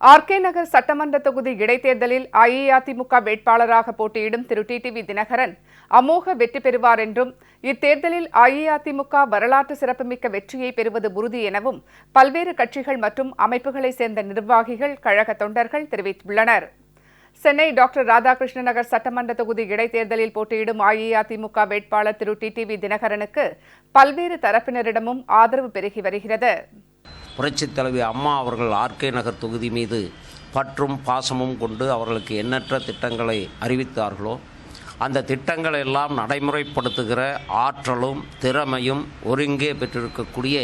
RK Nagar சட்டமன்ற தொகுதி இடைத்தேர்தலில் அஇஅதிமுக வேட்பாளராக போட்டியிடும் திரு டிடிவி தினகரன் அமோக வெற்றி பெறுவார் என்றும் இத்தேர்தலில் அஇஅதிமுக வரலாற்று சிறப்புமிக்க வெற்றியை பெறுவது உறுதி எனவும் பல்வேறு கட்சிகள் மற்றும் அமைப்புகளைச் சேர்ந்த நிர்வாகிகள் கழக தொண்டர்கள் தெரிவித்துள்ளனர். சென்னை டாக்டர் ராதாகிருஷ்ண நகர் சட்டமன்ற தொகுதி இடைத்தேர்தலில் போட்டியிடும் அஇஅதிமுக வேட்பாளர் திரு டிடிவி தினகரனுக்கு பல்வேறு தரப்பினரிடமும் ஆதரவு பெருகி வருகிறது. புரட்சித் தலைவி அம்மா அவர்கள் ஆர்கே நகர் தொகுதி மீது பற்றும் பாசமும் கொண்டு அவர்களுக்கு எண்ணற்ற திட்டங்களை அறிவித்தார்களோ அந்த திட்டங்களை எல்லாம் நடைமுறைப்படுத்துகிற ஆற்றலும் திறமையும் ஒருங்கே பெற்றிருக்கக்கூடிய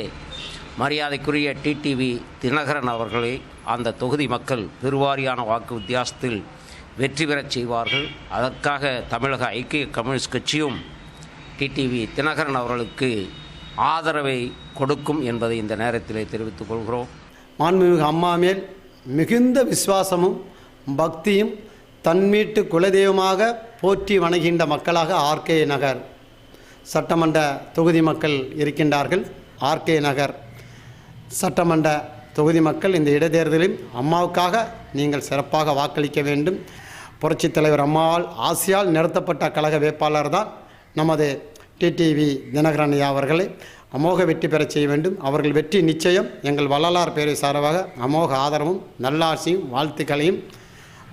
மரியாதைக்குரிய டிடிவி தினகரன் அவர்களை அந்த தொகுதி மக்கள் பெருவாரியான வாக்கு வித்தியாசத்தில் வெற்றி பெறச் செய்வார்கள். அதற்காக தமிழக ஐக்கிய கம்யூனிஸ்ட் கட்சியும் டிடிவி தினகரன் அவர்களுக்கு ஆதரவை கொடுக்கும் என்பதை இந்த நேரத்திலே தெரிவித்துக் கொள்கிறோம். மாண்புமிகு அம்மா மேல் மிகுந்த விசுவாசமும் பக்தியும் தன்மீட்டு குலதெய்வமாக போற்றி வணங்குகின்ற மக்களாக ஆர்கே நகர். சட்டமன்ற தொகுதி மக்கள் இருக்கின்றார்கள். ஆர்கே நகர். சட்டமன்ற தொகுதி மக்கள் இந்த இடைத்தேர்தலில் அம்மாவுக்காக நீங்கள் சிறப்பாக வாக்களிக்க வேண்டும். புரட்சித் தலைவர் அம்மாவால் ஆசையால் நிறுத்தப்பட்ட கழக வேட்பாளர் தான் நமது டிடிவி தினகரன் ஐயா அவர்களை அமோக வெற்றி பெறச் செய்ய வேண்டும். அவர்கள் வெற்றி நிச்சயம். எங்கள் வள்ளலார் பேரை சார்பாக அமோக ஆதரவும் நல்லாட்சியும் வாழ்த்துக்களையும்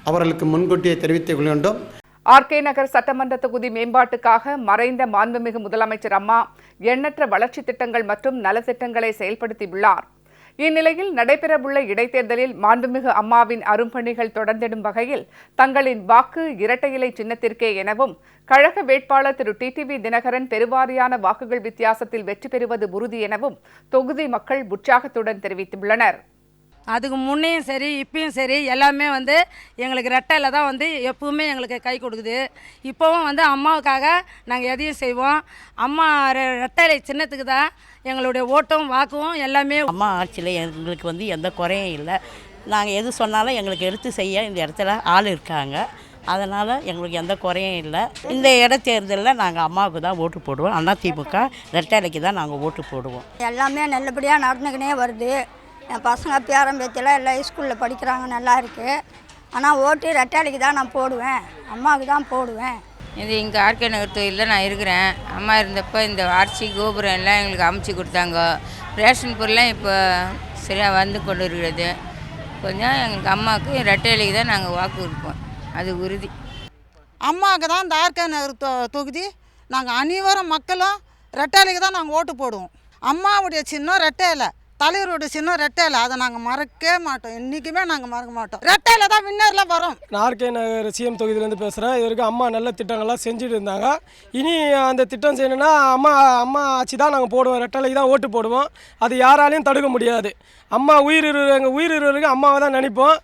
அவர்களுக்கு முன்கூட்டியே தெரிவித்துக் கொள்கின்றோம். ஆர்கே நகர் சட்டமன்ற தொகுதி மேம்பாட்டுக்காக மறைந்த மாண்புமிகு முதலமைச்சர் அம்மா எண்ணற்ற வளர்ச்சி திட்டங்கள் மற்றும் நலத்திட்டங்களை செயல்படுத்தியுள்ளார். இந்நிலையில் நடைபெறவுள்ள இடைத்தேர்தலில் மாண்புமிகு அம்மாவின் அரும்பணிகள் தொடர்ந்திடும் வகையில் தங்களின் வாக்கு இரட்டை இலை சின்னத்திற்கே எனவும் கழக வேட்பாளர் திரு டிடிவி தினகரன் பெருவாரியான வாக்குகள் வித்தியாசத்தில் வெற்றி பெறுவது உறுதி எனவும் தொகுதி மக்கள் உற்சாகத்துடன் தெரிவித்துள்ளனர். அதுக்கு முன்னையும் சரி இப்பயும் சரி எல்லாமே வந்து எங்களுக்கு ரெட்டையில் தான் வந்து எப்பவுமே எங்களுக்கு கை கொடுக்குது. இப்போவும் வந்து அம்மாவுக்காக நாங்கள் எதையும் செய்வோம். அம்மா ரெ- ரெட்டைலை சின்னத்துக்கு தான் எங்களுடைய ஓட்டும் வாக்கும் எல்லாமே அம்மா ஆட்சியில் எங்களுக்கு வந்து எந்த குறையும் இல்லை. நாங்கள் எது சொன்னாலும் எங்களுக்கு எடுத்து செய்ய இந்த இடத்துல ஆள் இருக்காங்க. அதனால் எங்களுக்கு எந்த குறையும் இல்லை. இந்த இடைத்தேர்தலில் நாங்கள் அம்மாவுக்கு தான் ஓட்டு போடுவோம். அண்ணா திமுக ரெட்டைலைக்கு தான் நாங்கள் ஓட்டு போடுவோம். எல்லாமே நல்லபடியாக நடந்துக்கினே வருது. என் பசங்க பேரன் பேத்தியெல்லாம் எல்லாம் ஸ்கூலில் படிக்கிறாங்க நல்லா இருக்குது ஆனால் ஓட்டு ரெட்டாளிக்கு தான் நான் போடுவேன். அம்மாவுக்கு தான் போடுவேன். இது இங்கே ஆர்கே நகர் தொகுதியில் நான் இருக்கிறேன். அம்மா இருந்தப்போ இந்த ஆர்ச்சி கோபுரம் எல்லாம் எங்களுக்கு அமைச்சு கொடுத்தாங்க. ரேஷன் பொருள்லாம் இப்போ சரியாக வந்து கொண்டு இருக்கிறது கொஞ்சம் எங்களுக்கு அம்மாவுக்கு ரெட்டையிலைக்கு தான் நாங்கள் வாக்கு கொடுப்போம். அது உறுதி. அம்மாவுக்கு தான் இந்த ஆர்கே நகர் தொ தொகுதி. நாங்கள் அனைவரும் மக்களும் ரெட்டையிலைக்கு தான் நாங்கள் ஓட்டு போடுவோம். அம்மாவுடைய சின்னம் ரெட்டையில தலைவரோட சின்ன ரெட்டையில அதை நாங்கள் மறக்கவே மாட்டோம். என்றைக்குமே நாங்கள் மறக்க மாட்டோம். ரெட்டையில தான் வின்னரில் வரும். நான் ஆர்கே நகர் சிஎம் தொகுதியிலேருந்து பேசுகிறேன் இது வரைக்கும் அம்மா நல்ல திட்டங்கள்லாம் செஞ்சுட்டு இருந்தாங்க. இனி அந்த திட்டம் செய்யணும்னா அம்மா அம்மா ஆச்சு தான் நாங்கள் போடுவோம். ரெட்டலைக்கு தான் ஓட்டு போடுவோம். அது யாராலையும் தடுக்க முடியாது. அம்மா உயிர் எங்கள் உயிர் வரைக்கும் அம்மாவை தான் நினைப்போம்.